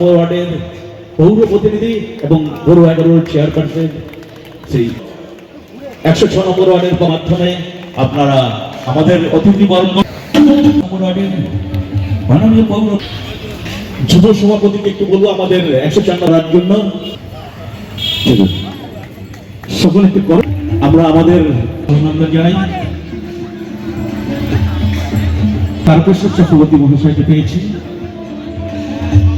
ওয়ার্ডের পৌর প্রতিনিধি এবং এগারোর চেয়ারপারসন একশো ছ নম্বর ওয়ার্ডের মাধ্যমে আপনারা আমাদের ওয়ার্ডের মাননীয় পৌর যুব সভাপতিকে একটু বলব, আমাদের একশো চার জন্য। সকলে একটু করো আমরা আমাদের অভিনন্দন জানাই। তারকেশ্বর চক্রবর্তী মহাশয়কে পেয়েছি।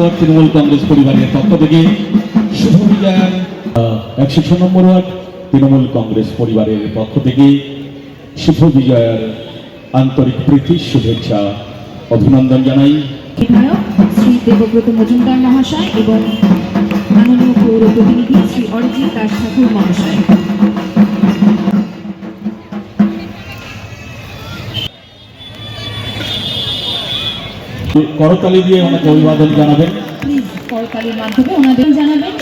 ওয়ার্ড তৃণমূল কংগ্রেস পরিবারের পক্ষ থেকে একশো ছ নম্বর তৃণমূল কংগ্রেস পরিবারের পক্ষ থেকে শুভ বিজয়ের আন্তরিক প্রীতি, শুভেচ্ছা, অভিনন্দন জানাই। শ্রী দেবব্রত মজুমদার মহাশয় এবং মাননীয় পৌর প্রতিনিধি শ্রী অরিজিৎ দাস ঠাকুর মহাশয়। করতালি দিয়ে ওনাকে অভিবাদন জানাবেন। প্লিজ করতালির মাধ্যমে ওনাদের জানাবেন।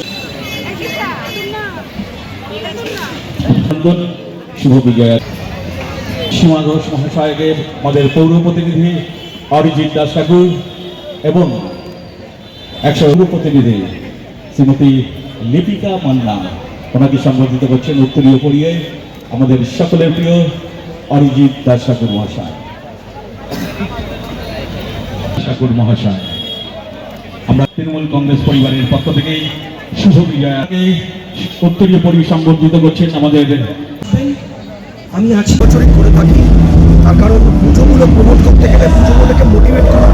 শুভ বিজয়ের সীমা ঘোষ মহাশয়কে আমাদের পৌর প্রতিনিধি অরিজিৎ দাস ঠাকুর এবং একশো পৌর প্রতিনিধি শ্রীমতী লিপিকা মান্না। ওনাকে সম্বোধিত করছেন উত্তরীয় পড়িয়ে আমাদের সকলের প্রিয় অরিজিৎ দাস ঠাকুর মহাশয়। ঠাকুর মহাশয়। আমরা তৃণমূল কংগ্রেস পরিবারের পক্ষ থেকে শুভ বিজয়াকে উত্তরীয় পরি সম্বর্ধিত করছেন আমাদের আমি আছি বছরই করে থাকি, তার কারণ পুজোগুলো প্রমোট করতে গেলে পুজোগুলোকে মোটিভেট করা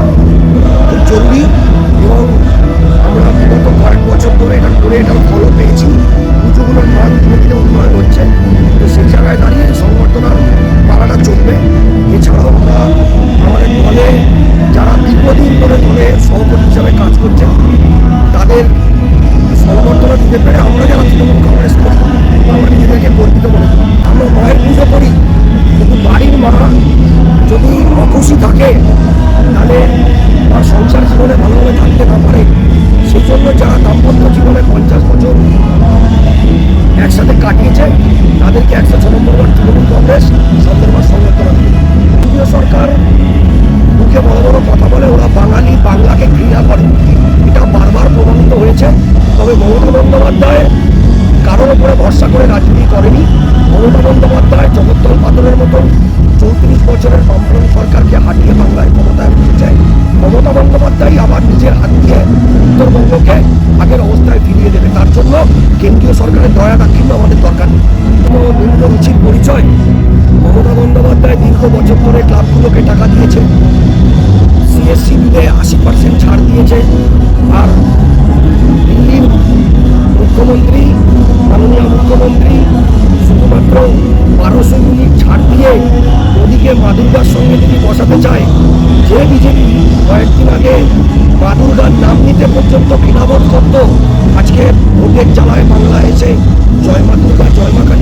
খুব জরুরি এবং আমরা বিগত কয়েক বছর ধরে এটা করে, এটার ফলও পেয়েছি। পুজোগুলোর মান ধীরে ধীরে উন্নয়ন হচ্ছে। তো সেই জায়গায় দাঁড়িয়ে সংবর্ধনার পালাটা চলবে। এছাড়াও আমরা আমাদের দলে দীর্ঘদিন ধরে দলে সভাপতি হিসাবে কাজ করছেন। তাদের সংবর্ধনা দিতে পেরে আমরা যারা তৃণমূল কংগ্রেস করি আমরা নিজেদেরকে গর্বিত মনে করি আমরা মায়ের পুজো করি, কিন্তু বাড়ির মা যদি অখুশি থাকে, তাহলে তার সংসার জীবনে ভালোভাবে থাকতে না পারে। সেই জন্য যারা দাম্পত্য জীবনে পঞ্চাশ বছর একসাথে কাটিয়েছে, তাদেরকে একশো ছ নম্বর তৃণমূল কংগ্রেস বন্দ্যোপাধ্যায় জগত্তর পাথরের মতন। চৌত্রিশ বছরের বামফ্রন্ট সরকারকে হাঁটিয়ে বাংলায় ক্ষমতায় নিয়েছে মমতা বন্দ্যোপাধ্যায় আবার নিজের হাত দিয়ে উত্তরবঙ্গকে আগের অবস্থায় ফিরিয়ে দেবে। তার জন্য কেন্দ্রীয় সরকারের দয়া দাক্ষিণ্য আমাদের দরকার নেই। কোনো পরিচয়? মমতা বন্দ্যোপাধ্যায় দীর্ঘ বছর ধরে ক্লাবগুলোকে টাকা দিয়েছে। সিএসসি বিলে আশি পার্সেন্ট ছাড় দিয়েছে। আর দিল্লির মুখ্যমন্ত্রী, মাননীয় মুখ্যমন্ত্রী শুধুমাত্র বারোশো ইউনিট ছাড় দিয়ে মোদীকে মাদুর্গার সঙ্গে যদি বসাতে চায়, যে বিজেপি কয়েকদিন আগে মাদুর্গার নাম নিতে পর্যন্ত ঘৃণাবোধ করত আজকে ভোটের জ্বালায় বাংলা এসে জয় মা জয় মা